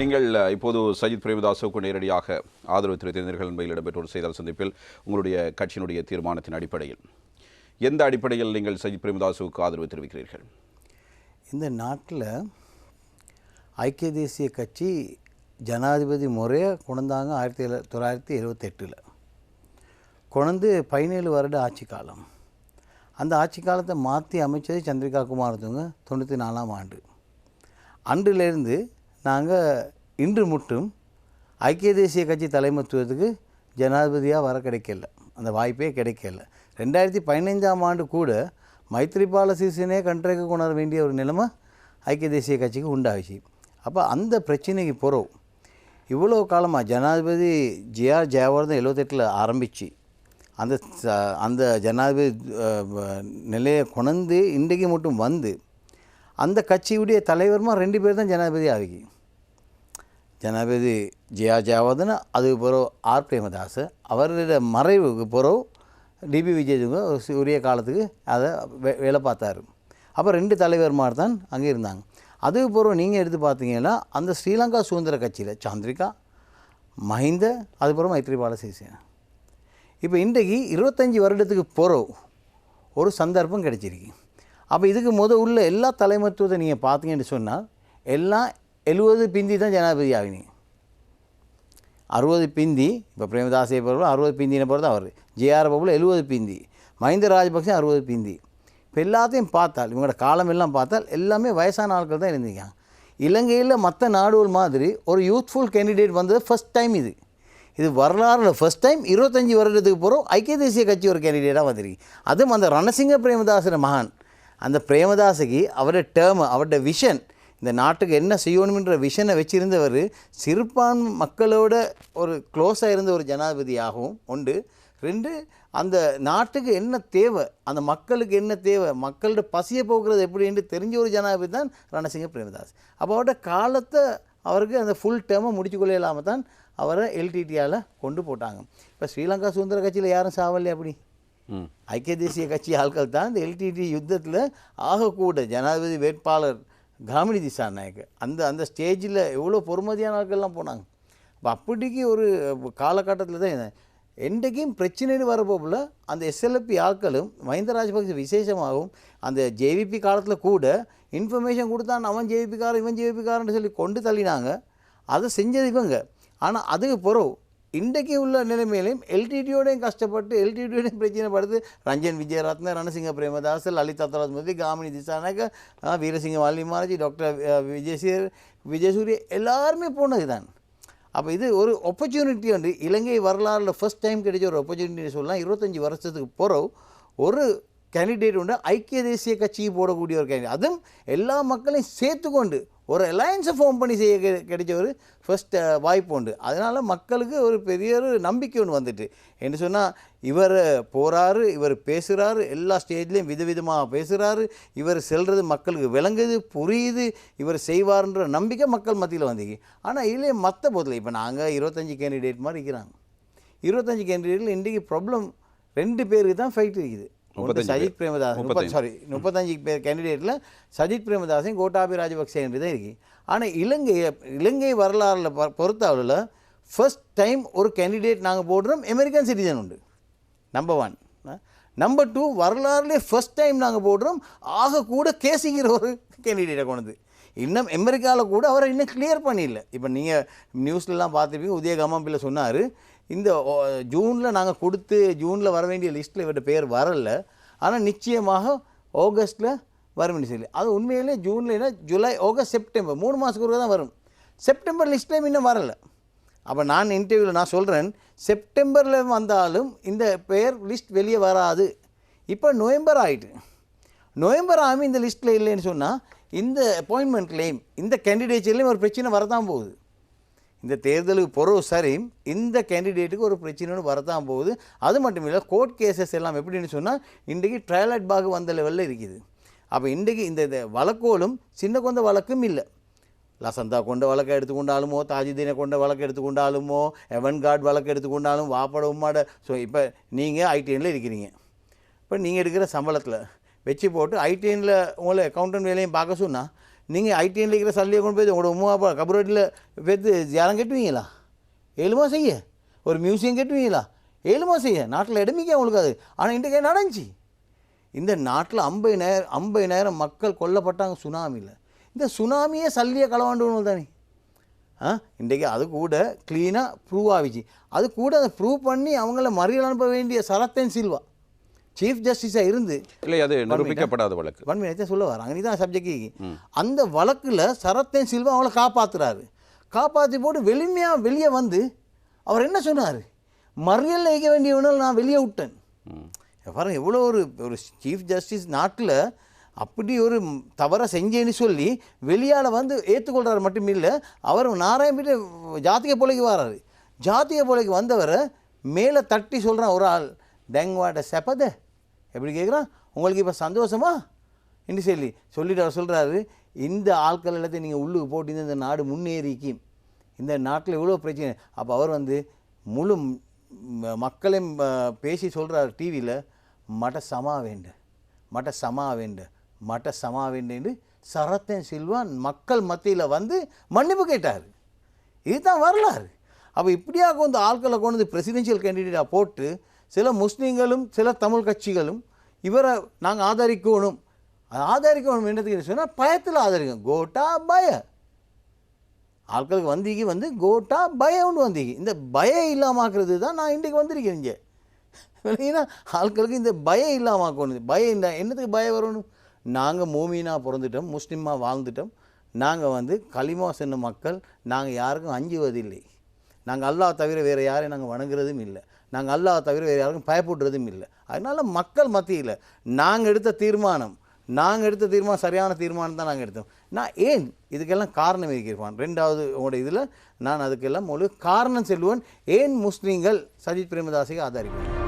நீங்கள் இப்போது சஜித் பிரேமதாசுக்கு நேரடியாக ஆதரவு தெரிவித்திருந்தீர்கள் என்பதில் இடம்பெற்ற ஒரு செய்தியாளர் சந்திப்பில் உங்களுடைய கட்சியினுடைய தீர்மானத்தின் அடிப்படையில். எந்த அடிப்படையில் நீங்கள் சஜித் பிரேமதாசுக்கு ஆதரவு தெரிவிக்கிறீர்கள்? இந்த நாட்டில் ஐக்கிய தேசிய கட்சி ஜனாதிபதி முறையை கொண்டாங்க ஆயிரத்தி எழு தொள்ளாயிரத்தி எழுபத்தெட்டில் கொண்டு பதினேழு வருட ஆட்சி காலம். அந்த ஆட்சி காலத்தை மாற்றி அமைச்சது சந்திரிகா குமாரதுங்க தொண்ணூற்றி நாலாம் ஆண்டு. அன்றிலிருந்து நாங்கள் இன்று மட்டும் ஐக்கிய தேசிய கட்சி தலைமத்துவத்துக்கு ஜனாதிபதியாக வர கிடைக்கல. அந்த வாய்ப்பே கிடைக்கல. ரெண்டாயிரத்தி பதினைஞ்சாம் ஆண்டு கூட மைத்ரிபால சீசனே கண்ட்ரைக்கு கொண்டாட வேண்டிய ஒரு நிலைமை ஐக்கிய தேசிய கட்சிக்கு உண்டாகிச்சு. அப்போ அந்த பிரச்சனைக்கு பிறகு இவ்வளோ காலமாக ஜனாதிபதி ஜேஆர் ஜெயவர்தன் எழுபத்தெட்டில் ஆரம்பித்து அந்த அந்த ஜனாதிபதி நிலையை கொணந்து இன்றைக்கு மட்டும் வந்து அந்த கட்சியுடைய தலைவருமா ரெண்டு பேர் தான் ஜனாதிபதி ஆகி. ஜனாபதி ஜெயா ஜெயவர்தன் அதுக்கு பிறகு ஆர். பிரேமதாஸ் அவரோட மறைவுக்கு பிறகு டிபி விஜயதுங்க உரிய காலத்துக்கு அதை வே வேலை பார்த்தாரு. அப்போ ரெண்டு தலைவர்மார் தான் அங்கே இருந்தாங்க. அதுக்கு பிறகு நீங்கள் எடுத்து பார்த்தீங்கன்னா அந்த ஸ்ரீலங்கா சுதந்திர கட்சியில் சந்திரிகா மஹிந்த அதுக்கப்புறம் மைத்ரிபால சிறிசேனா இப்போ இன்றைக்கு இருபத்தஞ்சி வருடத்துக்கு பிறகு ஒரு சந்தர்ப்பம் கிடச்சிருக்கு. அப்போ இதுக்கு முத உள்ள எல்லா தலைமத்துவத்தை நீங்கள் பார்த்தீங்கன்னு சொன்னால் எல்லாம் எழுபது பிந்தி தான் ஜனாதிபதி ஆகினீங்க. அறுபது பிந்தி இப்போ பிரேமதாசை பொருள் அறுபது பிந்தின பொறுத்து அவர். ஜேஆர் பாபுல எழுபது பிந்தி. மஹிந்த ராஜபக்சே அறுபது பிந்தி. இப்போ எல்லாத்தையும் பார்த்தால் இவங்களோட காலம் எல்லாம் பார்த்தால் எல்லாமே வயசான ஆட்கள் தான் இருந்தீங்க இலங்கையில் மற்ற நாடுகள் மாதிரி ஒரு யூத்ஃபுல் கேண்டிடேட் வந்தது ஃபர்ஸ்ட் டைம் இது. இது வரலாறுல ஃபஸ்ட் டைம் இருபத்தஞ்சி வருடத்துக்கு போகிறோம் ஐக்கிய தேசிய கட்சி ஒரு கேண்டிடேட்டாக வந்திருக்கு. அதுவும் அந்த ரணசிங்க பிரேமதாசன மகான். அந்த பிரேமதாசகி அவருடைய டேர்மு அவருடைய விஷன் இந்த நாட்டுக்கு என்ன செய்யணுமென்ற விஷனை வச்சிருந்தவர் சிறுபான்மை மக்களோட ஒரு க்ளோஸாக இருந்த ஒரு ஜனாதிபதியாகவும் உண்டு. ரெண்டு அந்த நாட்டுக்கு என்ன தேவை அந்த மக்களுக்கு என்ன தேவை மக்களோட பசியை போக்குறது எப்படின்னு தெரிஞ்ச ஒரு ஜனாதிபதி தான் ரணசிங்க பிரேமதாஸ். அப்போ அவரோட காலத்தை அவருக்கு அந்த ஃபுல் டேர்மை முடிச்சு கொள்ள இல்லாமல் தான் அவரை எல்டிடியால் கொண்டு போட்டாங்க. இப்போ ஸ்ரீலங்கா சுதந்திர கட்சியில் யாரும் சாவல்லையே அப்படி? ஐக்கிய தேசிய கட்சி ஆட்கள் தான் இந்த எல்டிடி யுத்தத்தில் ஆகக்கூட ஜனாதிபதி வேட்பாளர் காமினி திசாநாயக் அந்த அந்த ஸ்டேஜில் எவ்வளோ பொறுமதியான ஆட்கள்லாம் போனாங்க. இப்போ அப்படிக்கு ஒரு காலகட்டத்தில் தான் என்றைக்கும் பிரச்சனைன்னு வரப்போல அந்த எஸ்எல்பி ஆட்களும் மஹிந்த ராஜபக்சே விசேஷமாகவும் அந்த ஜேவிபி காலத்தில் கூட இன்ஃபர்மேஷன் கொடுத்தான் அவன் ஜேவிபி காரன் இவன் ஜேவிபி காரன்னு சொல்லி கொண்டு தள்ளினாங்க. அதை செஞ்சது இவங்க. ஆனால் அதுக்கு பிறகு இன்றைக்கு உள்ள நிலைமையிலையும் எல்டிடியோடையும் கஷ்டப்பட்டு எல்டிடியோடையும் பிரச்சனை படுத்து ரஞ்சன் விஜயரத்ன ரணசிங்க பிரேமதாஸ் லலிதா தலஸ்மதி காமினி திசாநாயக்க வீரசிங்க வாலிமாராஜி டாக்டர் விஜயசீர் விஜயசூரிய எல்லாருமே போனது தான் அப்போ இது ஒரு ஆப்பர்ச்சுனிட்டி வந்து இலங்கை வரலாறில் ஃபஸ்ட் டைம் கிடைச்ச ஒரு ஆப்பர்ச்சுனிட்டி சொல்லலாம். இருபத்தஞ்சி வருஷத்துக்கு பிறகு ஒரு கேண்டிடேட் உண்டு. ஐக்கிய தேசிய கட்சிக்கு போடக்கூடிய ஒரு கேண்டிடேட் அதுவும் எல்லா மக்களையும் சேர்த்துக்கொண்டு ஒரு அலையன்ஸை ஃபார்ம் பண்ணி செய்ய கிடைச்ச ஒரு ஃபஸ்ட் வாய்ப்பு உண்டு. அதனால் மக்களுக்கு ஒரு பெரிய ஒரு நம்பிக்கை ஒன்று வந்துட்டு. என்ன சொன்னால் இவர் போகிறாரு இவர் பேசுகிறாரு எல்லா ஸ்டேஜ்லேயும் விதவிதமாக பேசுகிறாரு இவர் செல்கிறது மக்களுக்கு விளங்குது புரியுது இவர் செய்வார்ன்ற நம்பிக்கை மக்கள் மத்தியில் வந்தீங்க ஆனால் இதிலே மற்ற போதில் இப்போ நாங்கள் இருபத்தஞ்சி கேண்டிடேட் மாதிரி இருக்கிறாங்க. இருபத்தஞ்சி கேண்டிடேட்டில் இன்றைக்கி ப்ராப்ளம் ரெண்டு பேருக்கு தான் ஃபைட் இருக்குது. ஒன்று சஜித் பேர். பிரேமதாஸ் முப்பது. சாரி முப்பத்தஞ்சு பேர் கேண்டிடேட்டில் சஜித் பிரேமதாசையும் கோட்டாபி ராஜபக்சே என்று தான் இருக்கு. ஆனால் இலங்கை இலங்கை வரலாறில் பொறுத்தளவில் ஃபர்ஸ்ட் டைம் ஒரு கேண்டிடேட் நாங்கள் போடுறோம் அமெரிக்கன் சிட்டிசன் உண்டு. நம்பர் ஒன் நம்பர் டூ வரலாறுலேயே ஃபர்ஸ்ட் டைம் நாங்கள் போடுறோம் ஆக கூட கேசிங்கிற ஒரு கேண்டிடேட்டை கொண்டு. இன்னும் அமெரிக்காவில் கூட அவரை இன்னும் கிளியர் பண்ணிடல இப்போ நீங்கள் நியூஸ்லலாம் பார்த்துருப்பீங்க உதயகமாம்பில் சொன்னார் இந்த ஜூனில் நாங்கள் கொடுத்து ஜூனில் வர வேண்டிய லிஸ்ட்டில் இவர்கிட்ட பேர் வரல. ஆனால் நிச்சயமாக ஆகஸ்ட்டில் வரும் சொல்லி அது உண்மையிலே ஜூனில் ஜூலை ஆகஸ்ட் செப்டம்பர் மூணு மாதத்துக்கு ஒரு தான் வரும். செப்டம்பர் லிஸ்ட்லேயும் இன்னும் வரல. அப்போ நான் இன்டர்வியூவில் நான் சொல்கிறேன் செப்டம்பரில் வந்தாலும் இந்த பெயர் லிஸ்ட் வெளியே வராது. இப்போ நவம்பர் ஆகிட்டு நவம்பர் ஆகும் இந்த லிஸ்ட்டில் இல்லைன்னு சொன்னால் இந்த அப்பாயின்மெண்ட்லேயும் இந்த கேண்டிடேட்ஸ்லேயும் ஒரு பிரச்சனை வரதான் போகுது. இந்த தேர்தலுக்கு பொறவு சரி இந்த கேண்டிடேட்டுக்கு ஒரு பிரச்சனைன்னு வரதான் போகுது. அது மட்டும் இல்லை கோர்ட் கேசஸ் எல்லாம் எப்படின்னு சொன்னால் இன்றைக்கு ட்ரையல் அட் பாக் வந்த லெவலில் இருக்குது. அப்போ இன்றைக்கு இந்த வழக்கோலும் சின்ன கொந்த வழக்கும் இல்லை. லசந்தா கொண்ட வழக்கை எடுத்துக்கொண்டாலுமோ தாஜுதீனை கொண்ட வழக்கு எடுத்துக்கொண்டாலுமோ எவன் கார்டு வழக்கு எடுத்துக்கொண்டாலும் வாப்பட உம்மாட. ஸோ இப்போ நீங்கள் ஐடிஎனில் இருக்கிறீங்க. இப்போ நீங்கள் எடுக்கிற சம்பளத்தில் வச்சு போட்டு ஐடிஎனில் உங்களை அக்கௌண்டன்ட் வேலையும் பார்க்க சொன்னால் நீங்கள் ஐடிஎன்ல இருக்கிற சல்லியை கொண்டு போய் உங்களோட உமா அப்பா கபரோட்டில் பேத்து யாரும் கட்டுவீங்களா? ஏழுமா செய்ய. ஒரு மியூசியம் கட்டுவீங்களா? ஏழுமா செய்ய. நாட்டில் இடமிக்க உங்களுக்கு அது. ஆனால் இன்றைக்கு நடந்துச்சு. இந்த நாட்டில் ஐம்பதினாயிரம் ஐம்பதினாயிரம் மக்கள் கொல்லப்பட்டாங்க சுனாமியில். இந்த சுனாமியே சல்லியை களவாண்டுணும் தானே. ஆ? இன்றைக்கு அது கூட க்ளீனாக ப்ரூவ் ஆகிச்சு. அது கூட அதை ப்ரூவ் பண்ணி அவங்கள மறியல் அனுப்ப வேண்டிய சரத்தன் சில்வா. சீஃப் ஜஸ்டிஸாக இருந்து இல்லை அது நிரூபிக்கப்படாத வழக்கு. நேரத்தை சொல்ல வராங்க நீ தான் சப்ஜெக்ட் அந்த வழக்கில் சரத்தன் சில்வா அவங்கள காப்பாத்துறாரு. காப்பாற்றி போட்டு வெளிமையாக வெளியே வந்து அவர் என்ன சொன்னார்? மறியல் வைக்க வேண்டியவனால் நான் வெளியே விட்டேன். பாருங்க எவ்வளோ ஒரு ஒரு சீஃப் ஜஸ்டிஸ் நாட்டில் அப்படி ஒரு தவறை செஞ்சேன்னு சொல்லி வெளியால் வந்து ஏற்றுக்கொள்கிறார் மட்டும் இல்லை அவர் நாராயணபீட்ட ஜாத்திக போலைக்கு வராரு. ஜாத்திக போலைக்கு வந்தவரை மேலே தட்டி சொல்கிறான் ஒரு ஆள். டெங்வாட்ட செப்பத. எப்படி கேட்குறான் உங்களுக்கு இப்போ சந்தோஷமா? என்று சொல்லி சொல்லிட்டு அவர் சொல்கிறாரு இந்த ஆட்கள் எல்லாத்தையும் நீங்கள் உள்ளுக்கு போட்டு இந்த நாடு முன்னேறிக்கும். இந்த நாட்டில் இவ்வளோ பிரச்சனை. அப்போ அவர் வந்து முழு மக்களையும் பேசி சொல்கிறார் டிவியில் மட சமா வேண்ட மட சமா வேண்ட மட சமா வேண்டு சரத்தன் சில்வான் மக்கள் மத்தியில் வந்து மன்னிப்பு கேட்டார். இதுதான் வரலாறு. அப்போ இப்படியாக வந்து ஆட்களை கொண்டு வந்து பிரசிடென்ஷியல் கேண்டிடேட்டாக போட்டு சில முஸ்லீம்களும் சில தமிழ் கட்சிகளும் இவரை நாங்கள் ஆதரிக்கணும். ஆதரிக்கணும் என்னதுக்கு சொன்னால் பயத்தில் ஆதரிக்கணும். கோட்டா பய. ஆட்களுக்கு வந்தீங்க வந்து கோட்டா பயம்னு வந்தீங்க இந்த பயம் இல்லாமாக்குறது தான் நான் இன்றைக்கு வந்திருக்கேன் இங்கே. இல்லைன்னா ஆட்களுக்கு இந்த பயம் இல்லாமாக்கணும். பயம் இல்லை என்னத்துக்கு பயம் வரணும்? நாங்கள் மூமீனாக பிறந்துட்டோம் முஸ்லீமாக வாழ்ந்துட்டோம். நாங்கள் வந்து களிமா சென்ன மக்கள் நாங்கள் யாருக்கும் அஞ்சுவதில்லை. நாங்கள் அல்லாஹ் தவிர வேறு யாரையும் நாங்கள் வணங்குறதும் இல்லை. நாங்கள் அல்லாஹ் தவிர வேறு யாருக்கும் பயப்படுறதும் இல்லை. அதனால் மக்கள் மத்தியில் நாங்கள் எடுத்த தீர்மானம் நாங்கள் எடுத்த தீர்மானம் சரியான தீர்மானம் தான் நாங்கள் எடுத்தோம். நான் ஏன் இதுக்கெல்லாம் காரணம் இருக்கிறான் ரெண்டாவது உங்களோட இதில் நான் அதுக்கெல்லாம் ஒரு காரணம் செல்வன் ஏன் முஸ்லீம்கள் சஜித் பிரேமதாஸை ஆதரிப்பேன்